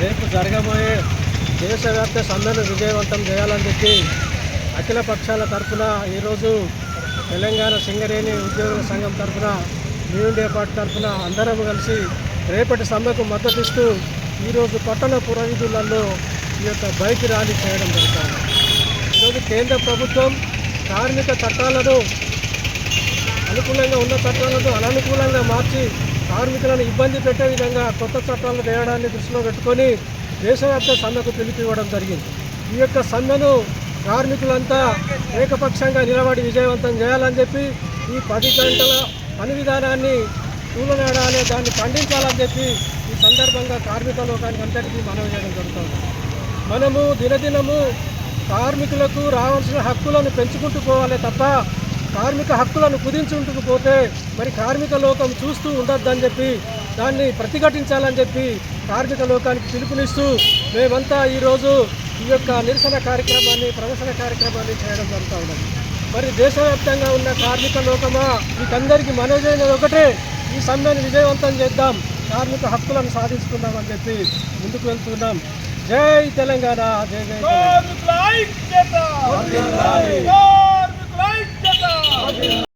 రేపు జరగబోయే దేశవ్యాప్త సమ్మెను విజయవంతం చేయాలని చెప్పి అఖిల పక్షాల తరఫున ఈరోజు తెలంగాణ సింగరేణి ఉద్యోగుల సంఘం తరఫున న్యూ ఇండియా పార్టీ తరఫున అందరం కలిసి రేపటి సమ్మెకు మద్దతిస్తూ ఈరోజు పట్టణ పురోహితులలో ఈ యొక్క బైక్ ర్యాలీ చేయడం జరుగుతుంది. ఈరోజు కేంద్ర ప్రభుత్వం కార్మిక చట్టాలను అనుకూలంగా ఉన్న చట్టాలను అననుకూలంగా మార్చి కార్మికులను ఇబ్బంది పెట్టే విధంగా కొత్త చట్టాలను వేయడాన్ని దృష్టిలో పెట్టుకొని దేశవ్యాప్త సమ్మెకు పిలిపివ్వడం జరిగింది. ఈ యొక్క సమ్మెను కార్మికులంతా ఏకపక్షంగా నిలబడి విజయవంతం చేయాలని చెప్పి ఈ పది గంటల పని విధానాన్ని కూలనాడాలి దాన్ని ఖండించాలని చెప్పి ఈ సందర్భంగా కార్మిక లోకానికి అంతటికీ మనవి చేయడం జరుగుతుంది. మనము దినదినము కార్మికులకు రావాల్సిన హక్కులను పెంచుకుంటూ పోవాలి తప్ప కార్మిక హక్కులను కుదించుకుంటూ పోతే మరి కార్మిక లోకం చూస్తూ ఉండొద్దని చెప్పి దాన్ని ప్రతిఘటించాలని చెప్పి కార్మిక లోకానికి పిలుపునిస్తూ మేమంతా ఈరోజు ఈ యొక్క నిరసన కార్యక్రమాన్ని ప్రదర్శన కార్యక్రమాన్ని చేయడం జరుగుతూ ఉన్నది. మరి దేశవ్యాప్తంగా ఉన్న కార్మిక లోకమా? మీకందరికీ చేయడం ఒకటే ఈ సమ్మెను విజయవంతం చేద్దాం కార్మిక హక్కులను సాధించుకుందామని చెప్పి ముందుకు వెళ్తున్నాం. జై తెలంగాణ జై జై